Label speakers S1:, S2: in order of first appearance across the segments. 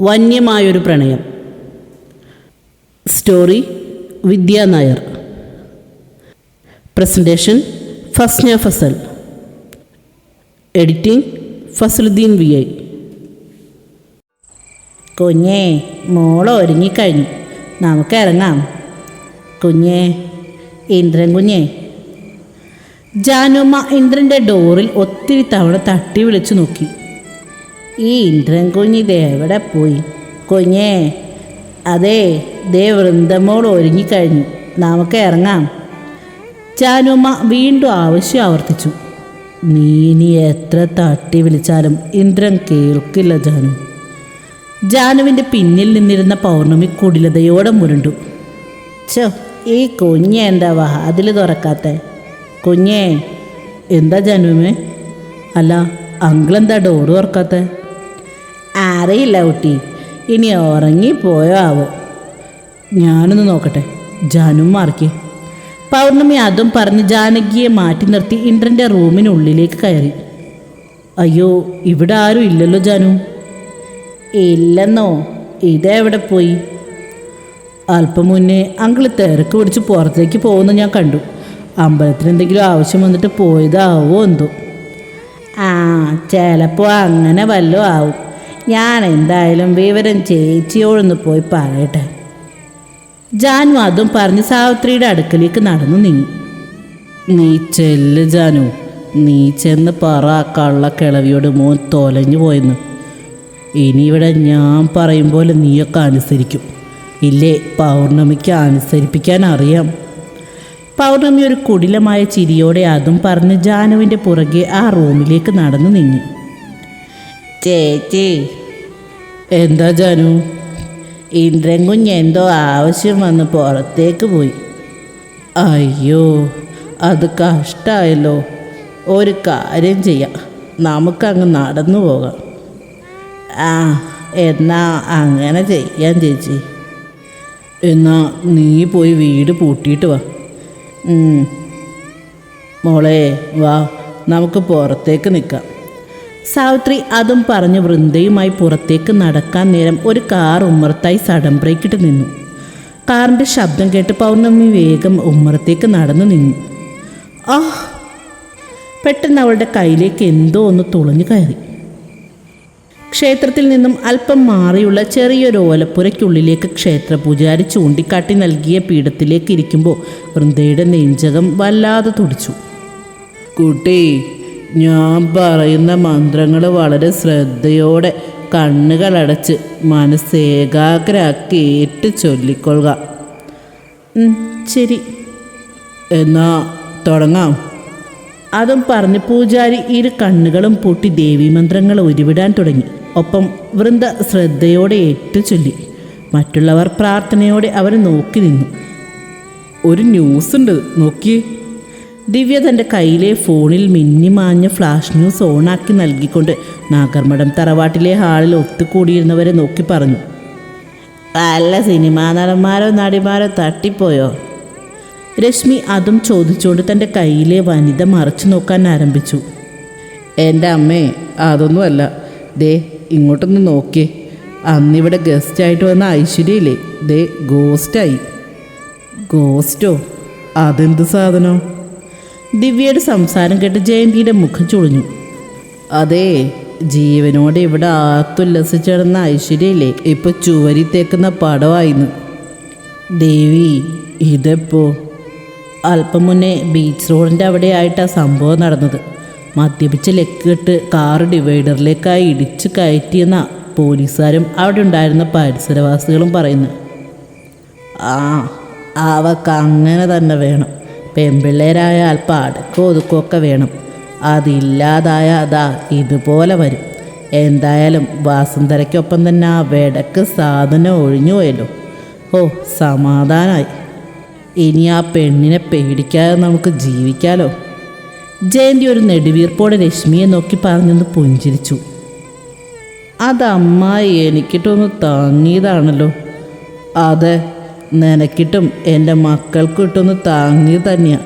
S1: വന്യമായൊരു പ്രണയം. Story Vidya Nair. Presentation Fasna Fasal. Editing Fasaluddeen V I.
S2: കുഞ്ഞേ മോൾ ഒരുങ്ങിക്കഴിഞ്ഞു. നമുക്ക് ഇറങ്ങാം. കുഞ്ഞേ ഇന്ദ്രൻ കുഞ്ഞേ.
S1: ജാനുമ്മ ഇന്ദ്രന്റെ ഡോറിൽ ഒത്തിരി തവണ തട്ടി വിളിച്ചു നോക്കി.
S2: ഈ ഇന്ദ്രൻ കുഞ്ഞ് ദേ എവിടെ പോയി? കുഞ്ഞേ അതെ ദേ വൃന്ദമോൾ ഒരുങ്ങിക്കഴിഞ്ഞു. നമുക്ക് ഇറങ്ങാം.
S1: ചാനുമ്മ വീണ്ടും ആവശ്യം ആവർത്തിച്ചു.
S2: നീ ഇനി എത്ര തട്ടി വിളിച്ചാലും ഇന്ദ്രൻ കേൾക്കില്ല ജാനു.
S1: ജാനുവിന്റെ പിന്നിൽ നിന്നിരുന്ന പൗർണമി കുടിലതയോടെ മുരണ്ടു.
S2: ചോ ഈ കുഞ്ഞ് എന്താ വാതിൽ തുറക്കാത്ത? കുഞ്ഞേ
S1: എന്താ ജാനുവേ? അല്ല അങ്കിളെന്താ ഡോറ് തുറക്കാത്ത?
S2: അറിയില്ല കുട്ടി. ഇനി ഉറങ്ങിപ്പോയോ ആവോ?
S1: ഞാനൊന്ന് നോക്കട്ടെ. ജാനും മാറിക്കേ. പൗർണമി അതും പറഞ്ഞ് ജാനകിയെ മാറ്റി നിർത്തി ഇന്ദ്രന്റെ റൂമിനുള്ളിലേക്ക് കയറി. അയ്യോ ഇവിടെ ആരും ഇല്ലല്ലോ ജാനു.
S2: ഇല്ലെന്നോ? ഇതെവിടെ പോയി?
S1: അല്പം മുന്നേ അങ്കിൾ തിരക്ക് പിടിച്ച് പുറത്തേക്ക് പോകുന്ന ഞാൻ കണ്ടു. അമ്പലത്തിന് എന്തെങ്കിലും ആവശ്യം വന്നിട്ട് പോയതാവോ എന്തോ.
S2: ആ ചിലപ്പോൾ അങ്ങനെ വല്ലതും ആവും. ഞാൻ എന്തായാലും വിവരം ചേച്ചിയോടൊന്ന് പോയി പറയട്ടെ.
S1: ജാനു അതും പറഞ്ഞ് സാവിത്രിയുടെ അടുക്കലേക്ക് നടന്നു നീങ്ങി. നീ ചെല്ല് ജാനു. നീ ചെന്ന് പറ കള്ള കിളവിയോട് മോൻ തൊലഞ്ഞു പോയെന്ന്. ഇനി ഇവിടെ ഞാൻ പറയും പോലെ നീയൊക്കെ അനുസരിക്കും. ഇല്ലേ പൗർണമിക്ക് അനുസരിപ്പിക്കാൻ അറിയാം. പൗർണമി ഒരു കുടിലമായ ചിരിയോടെ അതും പറഞ്ഞ് ജാനുവിന്റെ പുറകെ ആ റൂമിലേക്ക് നടന്നു നീങ്ങി.
S2: ചേച്ചി.
S1: എന്താ ജനു?
S2: ഇന്ദ്രൻ കുഞ്ഞ് എന്തോ ആവശ്യം വന്ന് പുറത്തേക്ക് പോയി.
S1: അയ്യോ അത് കഷ്ടമായല്ലോ ഒരു കാര്യം ചെയ്യാം. നമുക്കങ്ങ് നടന്നു പോകാം.
S2: ആ എന്നാ അങ്ങനെ ചെയ്യാം ചേച്ചി.
S1: എന്നാ നീ പോയി വീട് പൂട്ടിയിട്ട് വാ. മോളെ വാ. നമുക്ക് പുറത്തേക്ക് നിൽക്കാം. സാവിത്രി അതും പറഞ്ഞ് വൃന്ദയുമായി പുറത്തേക്ക് നടക്കാൻ നേരം ഒരു കാർ ഉമ്മറത്തായി സഡൻ ബ്രേക്കിട്ട് നിന്നു. കാറിന്റെ ശബ്ദം കേട്ട് പൗർണമി വേഗം ഉമ്മറത്തേക്ക് നടന്നു നിന്നു. ആ പെട്ടെന്ന് അവളുടെ കയ്യിലേക്ക് എന്തോ ഒന്ന് തുളഞ്ഞു കയറി. ക്ഷേത്രത്തിൽ നിന്നും അല്പം മാറിയുള്ള ചെറിയൊരു ഓലപ്പുരയ്ക്കുള്ളിലേക്ക് ക്ഷേത്ര പൂജാരി ചൂണ്ടിക്കാട്ടി നൽകിയ പീഠത്തിലേക്ക് ഇരിക്കുമ്പോൾ വൃന്ദയുടെ നെഞ്ചകം വല്ലാതെ തുടിച്ചു. കുട്ടി ഞാൻ പറയുന്ന മന്ത്രങ്ങൾ വളരെ ശ്രദ്ധയോടെ കണ്ണുകളടച്ച് മനസ്സേകാഗ്രമാക്കി ഏറ്റ് ചൊല്ലിക്കൊള്ളുക ശരി. എന്നാ തുടങ്ങാം. അതും പറഞ്ഞ് പൂജാരി ഇരു കണ്ണുകളും പൂട്ടി ദേവി ദേവീമന്ത്രങ്ങൾ ഉരുവിടാൻ തുടങ്ങി. ഒപ്പം വൃന്ദ ശ്രദ്ധയോടെ ഏറ്റു ചൊല്ലി. മറ്റുള്ളവർ പ്രാർത്ഥനയോടെ അവരെ നോക്കി നിന്നു. ഒരു ന്യൂസ് ഉണ്ട് നോക്കിയേ. ദിവ്യ തന്റെ കയ്യിലെ ഫോണിൽ മിന്നിമാഞ്ഞ ഫ്ലാഷ് ന്യൂസ് ഓണാക്കി നൽകിക്കൊണ്ട് നാഗർമഠം തറവാട്ടിലെ ഹാളിൽ ഒത്തുകൂടിയിരുന്നവരെ നോക്കി പറഞ്ഞു.
S2: അല്ല സിനിമാ നടന്മാരോ നടിമാരോ തട്ടിപ്പോയോ?
S1: രശ്മി അതും ചോദിച്ചുകൊണ്ട് തന്റെ കയ്യിലെ വനിത മറിച്ചു നോക്കാൻ ആരംഭിച്ചു. എന്റെ അമ്മേ അതൊന്നുമല്ല. ദേ ഇങ്ങോട്ടൊന്ന് നോക്കിയേ. അന്നിവിടെ ഗസ്റ്റായിട്ട് വന്ന ഐശ്വര്യയില്ലേ? ദേ ഗോസ്റ്റായി. ഗോസ്റ്റോ? അതെന്ത് സാധനം? ദിവ്യയുടെ സംസാരം കേട്ട് ജയന്തിയുടെ മുഖം ചുളിഞ്ഞു. അതെ ജീവനോടെ ഇവിടെ ആത്തുല്ലസിച്ചിടന്ന ഐശ്വര്യയില്ലേ? ഇപ്പൊ ചുവരി തേക്കുന്ന പടമായിരുന്നു ദേവി ഇതെപ്പോ? അല്പം മുന്നേ ബീച്ച് റോഡിന്റെ അവിടെ ആയിട്ടാണ് സംഭവം നടന്നത്. മദ്യപിച്ച് ലെക്കിട്ട് കാറ് ഡിവൈഡറിലേക്കായി ഇടിച്ച് കയറ്റിയെന്ന പോലീസുകാരും അവിടെ ഉണ്ടായിരുന്ന പരിസരവാസികളും പറയുന്നു.
S2: ആ അവക്ക് അങ്ങനെ തന്നെ വേണം.
S1: പെൺപിള്ളേരായ അല്പം അടക്കോ ഒതുക്കമൊക്കെ വേണം. അതില്ലാതായ അതാ ഇതുപോലെ വരും. എന്തായാലും വാസുന്ധരയ്ക്കൊപ്പം തന്നെ ആ വെടക്ക് സാധനം ഒഴിഞ്ഞു പോയല്ലോ. ഓ സമാധാനായി. ഇനി ആ പെണ്ണിനെ പേടിക്കാതെ നമുക്ക് ജീവിക്കാലോ? ജയന്തി ഒരു നെടുവീർപ്പോടെ രശ്മിയെ നോക്കി പറഞ്ഞൊന്ന് പുഞ്ചിരിച്ചു. അതമ്മായി എനിക്കിട്ടൊന്ന് താങ്ങിയതാണല്ലോ. അതെ നിനക്കിട്ടും എന്റെ മക്കൾക്കിട്ടൊന്ന് താങ്ങിയത് തന്നെയാ.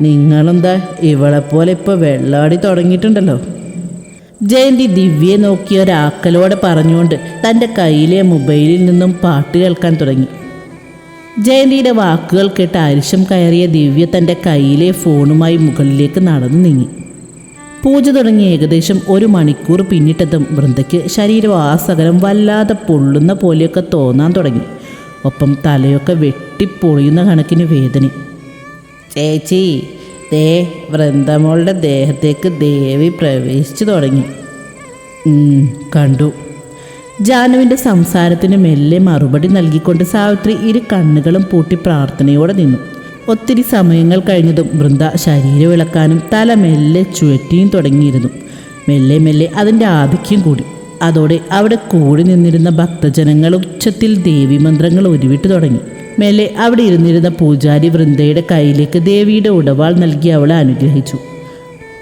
S1: നിങ്ങളെന്താ ഇവളെപ്പോലെ ഇപ്പോൾ വെള്ളാടി തുടങ്ങിയിട്ടുണ്ടല്ലോ? ജയന്തി ദിവ്യയെ നോക്കി ഒരാക്കലോടെ പറഞ്ഞുകൊണ്ട് തന്റെ കയ്യിലെ മൊബൈലിൽ നിന്നും പാട്ട് കേൾക്കാൻ തുടങ്ങി. ജയന്തിയുടെ വാക്കുകൾ കേട്ട് അരിശം കയറിയ ദിവ്യ തന്റെ കയ്യിലെ ഫോണുമായി മുകളിലേക്ക് നടന്നു നീങ്ങി. പൂജ തുടങ്ങി ഏകദേശം ഒരു മണിക്കൂർ പിന്നിട്ടതും വൃന്ദയ്ക്ക് ശരീരം ആസകലം വല്ലാതെ പൊള്ളുന്ന പോലെയൊക്കെ തോന്നാൻ തുടങ്ങി. ഒപ്പം തലയൊക്കെ വെട്ടിപ്പൊളിയുന്ന കണക്കിന് വേദന. ചേച്ചി ദേ വൃന്ദമോളുടെ ദേഹത്തേക്ക് ദേവി പ്രവേശിച്ചു തുടങ്ങി. കണ്ടു. ജാനുവിന്റെ സംസാരത്തിന് മെല്ലെ മറുപടി നൽകിക്കൊണ്ട് സാവിത്രി ഇരു കണ്ണുകളും പൂട്ടി പ്രാർത്ഥനയോടെ നിന്നു. ഒത്തിരി സമയങ്ങൾ കഴിഞ്ഞതും വൃന്ദ ശരീരം ഇളക്കാനും തല മെല്ലെ ചുഴറ്റിയും തുടങ്ങിയിരുന്നു. മെല്ലെ മെല്ലെ അതിന്റെ ആധിക്യം കൂടി. അതോടെ അവിടെ കൂടി നിന്നിരുന്ന ഭക്തജനങ്ങൾ ഉച്ചത്തിൽ ദേവി മന്ത്രങ്ങൾ ഉരുവിട്ട് തുടങ്ങി. മേലെ അവിടെ ഇരുന്നിരുന്ന പൂജാരി വൃന്ദയുടെ കയ്യിലേക്ക് ദേവിയുടെ ഉടവാൾ നൽകി അവളെ അനുഗ്രഹിച്ചു.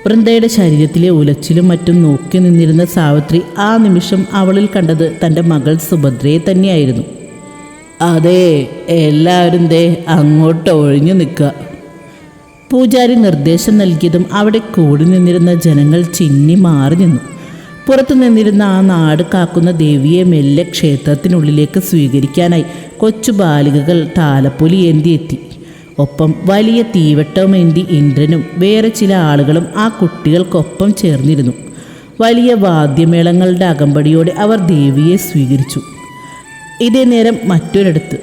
S1: വൃന്ദയുടെ ശരീരത്തിലെ ഉലച്ചിലും മറ്റും നോക്കി നിന്നിരുന്ന സാവിത്രി ആ നിമിഷം അവളിൽ കണ്ടത് തന്റെ മകൾ സുഭദ്രയെ തന്നെയായിരുന്നു. അതെ എല്ലാവരും ദേ അങ്ങോട്ട് ഒഴിഞ്ഞു നിൽക്കുക പൂജാരി നിർദ്ദേശം നൽകിയതും അവിടെ കൂടി നിന്നിരുന്ന ജനങ്ങൾ ചിന്നി മാറി നിന്നു. പുറത്തു നിന്നിരുന്ന ആ നാട് കാക്കുന്ന ദേവിയെ മെല്ലെ ക്ഷേത്രത്തിനുള്ളിലേക്ക് സ്വീകരിക്കാനായി കൊച്ചു ബാലികകൾ താലപ്പൊലി ഏന്തി എത്തി ഒപ്പം വലിയ തീവട്ടമേന്തി ഇന്ദ്രനും വേറെ ചില ആളുകളും ആ കുട്ടികൾക്കൊപ്പം ചേർന്നിരുന്നു. വലിയ വാദ്യമേളങ്ങളുടെ അകമ്പടിയോടെ അവർ ദേവിയെ സ്വീകരിച്ചു. ഇതേ നേരം മറ്റൊരിടത്ത്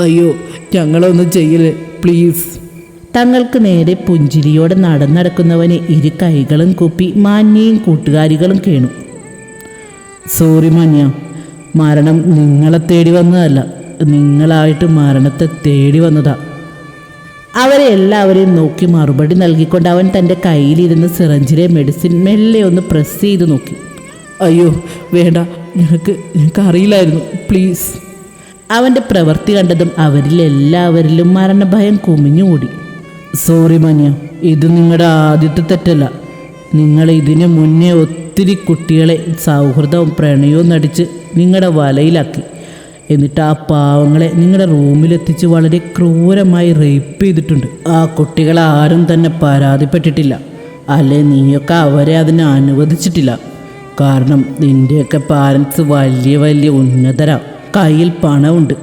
S1: അയ്യോ ഞങ്ങളൊന്നും ചെയ്യൽ പ്ലീസ്. തങ്ങൾക്ക് നേരെ പുഞ്ചിരിയോടെ നടന്നടക്കുന്നവനെ ഇരു കൈകളും കൂപ്പി മാന്യയും കൂട്ടുകാരികളും കേണു. സോറി മാന്യ. മരണം നിങ്ങളെ തേടി വന്നതല്ല. നിങ്ങളായിട്ട് മരണത്തെ തേടി വന്നതാ. അവരെ എല്ലാവരെയും നോക്കി മറുപടി നൽകിക്കൊണ്ട് അവൻ തന്റെ കയ്യിലിരുന്ന് സിറഞ്ചിലെ മെഡിസിൻ മെല്ലെ ഒന്ന് പ്രസ് ചെയ്ത് നോക്കി. അയ്യോ വേണ്ട. ഞങ്ങൾക്ക് ഞങ്ങൾക്ക് അറിയില്ലായിരുന്നു പ്ലീസ്. അവന്റെ പ്രവൃത്തി കണ്ടതും അവരിൽ എല്ലാവരിലും മരണഭയം കുമിഞ്ഞുകൂടി. സോറി മന്യ. ഇത് നിങ്ങളുടെ ആദ്യത്തെ തെറ്റല്ല. നിങ്ങൾ ഇതിനു മുന്നേ ഒത്തിരി കുട്ടികളെ സൗഹൃദവും പ്രണയവും നടിച്ച് നിങ്ങളുടെ വലയിലാക്കി. എന്നിട്ട് ആ പാവങ്ങളെ നിങ്ങളുടെ റൂമിലെത്തിച്ച് വളരെ ക്രൂരമായി റേപ്പ് ചെയ്തിട്ടുണ്ട്. ആ കുട്ടികളെ ആരും തന്നെ പരാതിപ്പെട്ടിട്ടില്ല. അല്ലെ നീയൊക്കെ അവരെ അതിനെ അനുവദിച്ചിട്ടില്ല. കാരണം നിന്റെയൊക്കെ പാരൻസ് വലിയ വലിയ ഉന്നതരാ. കയ്യിൽ പണമുണ്ട്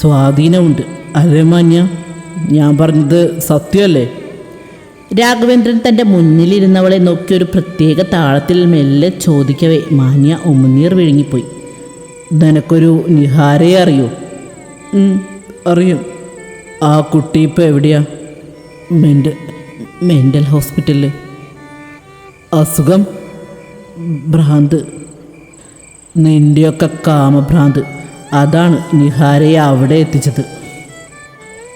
S1: സ്വാധീനമുണ്ട് അല്ലേ മാന്യ? ഞാൻ പറഞ്ഞത് സത്യമല്ലേ? രാഘവേന്ദ്രൻ തന്റെ മുന്നിലിരുന്നവളെ നോക്കി ഒരു പ്രത്യേക താളത്തിൽ മെല്ലെ ചോദിക്കവേ മാന്യ ഉമ്മനീർ വിഴുങ്ങിപ്പോയി. നിനക്കൊരു നിഹാരയെ അറിയോ? അറിയും. ആ കുട്ടി ഇപ്പോൾ എവിടെയാ? മെന്റൽ മെന്റൽ ഹോസ്പിറ്റലിൽ അസുഖം? ഭ്രാന്ത്. നിന്റെയൊക്കെ കാമഭ്രാന്ത്. അതാണ് നിഹാരയെ അവിടെ എത്തിച്ചത്.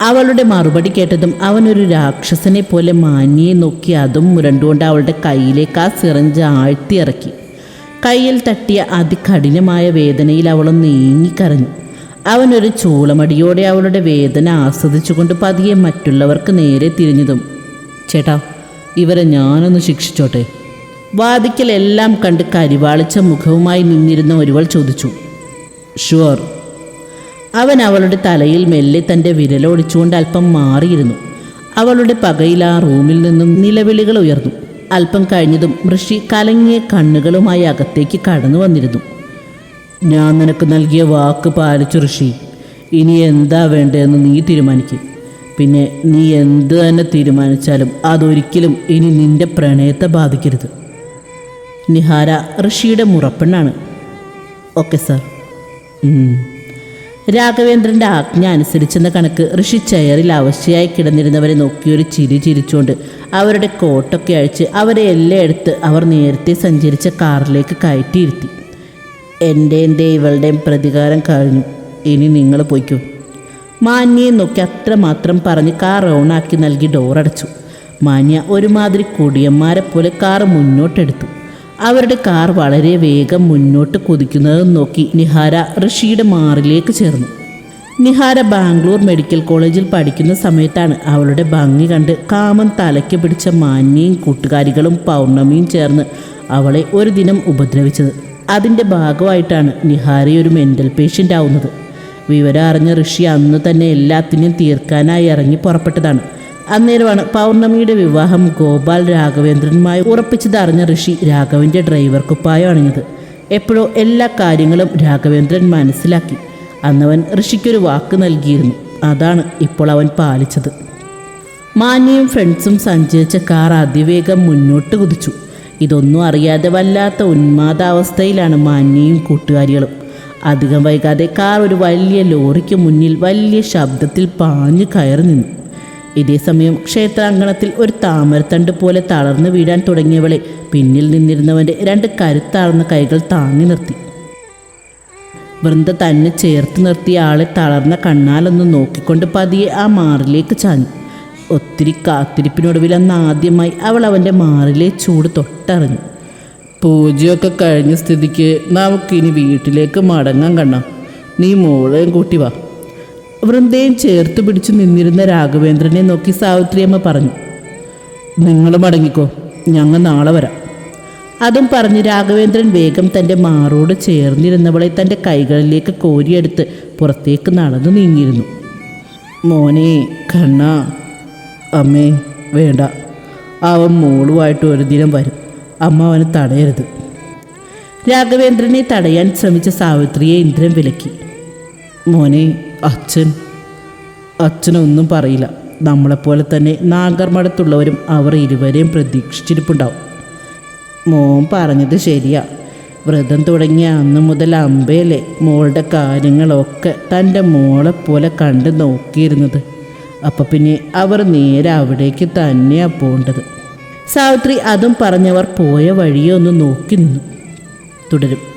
S1: അവളുടെ മറുപടി കേട്ടതും അവനൊരു രാക്ഷസനെ പോലെ മാന്യെ നോക്കി അതും മുരണ്ടുകൊണ്ട് അവളുടെ കയ്യിലേക്ക് ആ സിറഞ്ച് ആഴ്ത്തിയിറക്കി. കയ്യിൽ തട്ടിയ അതികഠിനമായ വേദനയിൽ അവൾ നീങ്ങിക്കരഞ്ഞു. അവനൊരു ചൂളമടിയോടെ അവളുടെ വേദന ആസ്വദിച്ചുകൊണ്ട് പതിയെ മറ്റുള്ളവർക്ക് നേരെ തിരിഞ്ഞതും ചേട്ടാ ഇവരെ ഞാനൊന്ന് ശിക്ഷിച്ചോട്ടെ? വാദിക്കൽ എല്ലാം കണ്ട് കരിവാളിച്ച മുഖവുമായി നിന്നിരുന്ന ഒരുവൾ ചോദിച്ചു. ഷുവർ അവൻ അവളുടെ തലയിൽ മെല്ലെ തന്റെ വിരലോടിച്ചുകൊണ്ട് അല്പം മാറിയിരുന്നു. അവളുടെ പകയിൽ ആ റൂമിൽ നിന്നും നിലവിളികൾ ഉയർന്നു. അല്പം കഴിഞ്ഞതും ഋഷി കലങ്ങിയ കണ്ണുകളുമായി അകത്തേക്ക് കടന്നു വന്നിരുന്നു. ഞാൻ നിനക്ക് നൽകിയ വാക്ക് പാലിച്ചു ഋഷി. ഇനി എന്താ വേണ്ടതെന്ന് നീ തീരുമാനിക്കും. പിന്നെ നീ എന്ത് തന്നെ തീരുമാനിച്ചാലും അതൊരിക്കലും ഇനി നിന്റെ പ്രണയത്തെ ബാധിക്കരുത്. നിഹാര ഋഷിയുടെ മുറപ്പെണ്ണാണ്. Okay sir. ഉം. രാഘവേന്ദ്രന്റെ ആജ്ഞ അനുസരിച്ചെന്ന കണക്ക് ഋഷി ചെയറിൽ അവശയായി കിടന്നിരുന്നവരെ നോക്കി ഒരു ചിരി ചിരിച്ചുകൊണ്ട് അവരുടെ കോട്ടൊക്കെ അഴിച്ച് അവരെ എല്ലാം എടുത്ത് അവർ നേരത്തെ സഞ്ചരിച്ച കാറിലേക്ക് കയറ്റിയിരുത്തി. എന്റെയും ഇവളുടെയും പ്രതികാരം കഴിഞ്ഞു. ഇനി നിങ്ങൾ പോയിക്കോ. മാന്യയെ നോക്കി അത്രമാത്രം പറഞ്ഞ് കാർ ഓണാക്കി നൽകി ഡോറടച്ചു. മാന്യ ഒരുമാതിരി കൊടിയന്മാരെ പോലെ കാർ മുന്നോട്ടെടുത്തു. അവരുടെ കാർ വളരെ വേഗം മുന്നോട്ട് കുതിക്കുന്നത് നോക്കി നിഹാര ഋഷിയുടെ മാറിലേക്ക് ചേർന്നു. നിഹാര ബാംഗ്ലൂർ മെഡിക്കൽ കോളേജിൽ പഠിക്കുന്ന സമയത്താണ് അവളുടെ ഭംഗി കണ്ട് കാമൻ തലയ്ക്ക് പിടിച്ച മാന്യയും കൂട്ടുകാരികളും പൗർണമിയും ചേർന്ന് അവളെ ഒരു ദിനം ഉപദ്രവിച്ചത്. അതിന്റെ ഭാഗമായിട്ടാണ് നിഹാര ഒരു മെന്റൽ പേഷ്യന്റ് ആവുന്നത്. വിവരം അറിഞ്ഞ ഋഷി അന്ന് തന്നെ എല്ലാത്തിനെയും തീർക്കാനായി ഇറങ്ങി പുറപ്പെട്ടതാണ്. അന്നേരമാണ് പൗർണമിയുടെ വിവാഹം ഗോപാൽ രാഘവേന്ദ്രനുമായി ഉറപ്പിച്ചതറിഞ്ഞ ഋഷി രാഘവന്റെ ഡ്രൈവർ കുപ്പായം അണിഞ്ഞത്. എപ്പോഴോ എല്ലാ കാര്യങ്ങളും രാഘവേന്ദ്രൻ മനസ്സിലാക്കി. അന്നവൻ ഋഷിക്കൊരു വാക്ക് നൽകിയിരുന്നു. അതാണ് ഇപ്പോൾ അവൻ പാലിച്ചത്. മാന്യയും ഫ്രണ്ട്സും സഞ്ചരിച്ച കാർ അതിവേഗം മുന്നോട്ട് കുതിച്ചു. ഇതൊന്നും അറിയാതെ വല്ലാത്ത ഉന്മാദാവസ്ഥയിലാണ് മാന്യയും കൂട്ടുകാരികളും. അധികം വൈകാതെ കാർ ഒരു വലിയ ലോറിക്ക് മുന്നിൽ വലിയ ശബ്ദത്തിൽ പാഞ്ഞു കയറി നിന്നു. ഇതേ സമയം ക്ഷേത്രാങ്കണത്തിൽ ഒരു താമരത്തണ്ട് പോലെ തളർന്നു വീഴാൻ തുടങ്ങിയവളെ പിന്നിൽ നിന്നിരുന്നവന്റെ രണ്ട് കരുത്താർന്ന കൈകൾ താങ്ങി നിർത്തി. വൃന്ദ തന്നെ ചേർത്ത് നിർത്തിയ ആളെ തളർന്ന കണ്ണാലൊന്ന് നോക്കിക്കൊണ്ട് പതിയെ ആ മാറിലേക്ക് ചാഞ്ഞു. ഒത്തിരി കാത്തിരിപ്പിനൊടുവിൽ അന്ന് ആദ്യമായി അവൾ അവന്റെ മാറിലെ ചൂട് തൊട്ടറിഞ്ഞു. പൂജയൊക്കെ കഴിഞ്ഞ സ്ഥിതിക്ക് നമുക്കിനി വീട്ടിലേക്ക് മടങ്ങാൻ കണ്ണാം. നീ മോളെയും കൂട്ടി വാ. വൃന്ദയും ചേർത്ത് പിടിച്ചു നിന്നിരുന്ന രാഘവേന്ദ്രനെ നോക്കി സാവിത്രിയമ്മ പറഞ്ഞു നിങ്ങൾ മടങ്ങിക്കോ ഞങ്ങൾ നാളെ വരാം. അതും പറഞ്ഞ് രാഘവേന്ദ്രൻ വേഗം തന്റെ മാറോട് ചേർന്നിരുന്നവളെ തന്റെ കൈകളിലേക്ക് കോരിയെടുത്ത് പുറത്തേക്ക് നടന്നു നീങ്ങിയിരുന്നു. മോനെ കണ്ണ അമ്മേ വേണ്ട. അവൻ മോളുമായിട്ട് ഒരു ദിനം വരും. അമ്മ അവനെ തടയരുത്. രാഘവേന്ദ്രനെ തടയാൻ ശ്രമിച്ച സാവിത്രിയെ ഇന്ദ്രൻ വിലക്കി. മോനെ അച്ഛൻ അച്ഛനൊന്നും പറയില്ല. നമ്മളെപ്പോലെ തന്നെ നാഗർമഠത്തുള്ളവരും അവർ ഇരുവരെയും പ്രതീക്ഷിച്ചിരിപ്പുണ്ടാവും. മോൻ പറഞ്ഞത് ശരിയാ. വ്രതം തുടങ്ങിയ അന്ന് മുതൽ അമ്പയല്ലേ മോളുടെ കാര്യങ്ങളൊക്കെ തന്റെ മോളെ പോലെ കണ്ട് നോക്കിയിരുന്നത്. അപ്പം പിന്നെ അവർ നേരെ അവിടേക്ക് തന്നെയാണ് പോകേണ്ടത് സാവിത്രി അതും പറഞ്ഞവർ പോയ വഴിയെ ഒന്ന് നോക്കി നിന്നു. തുടരും.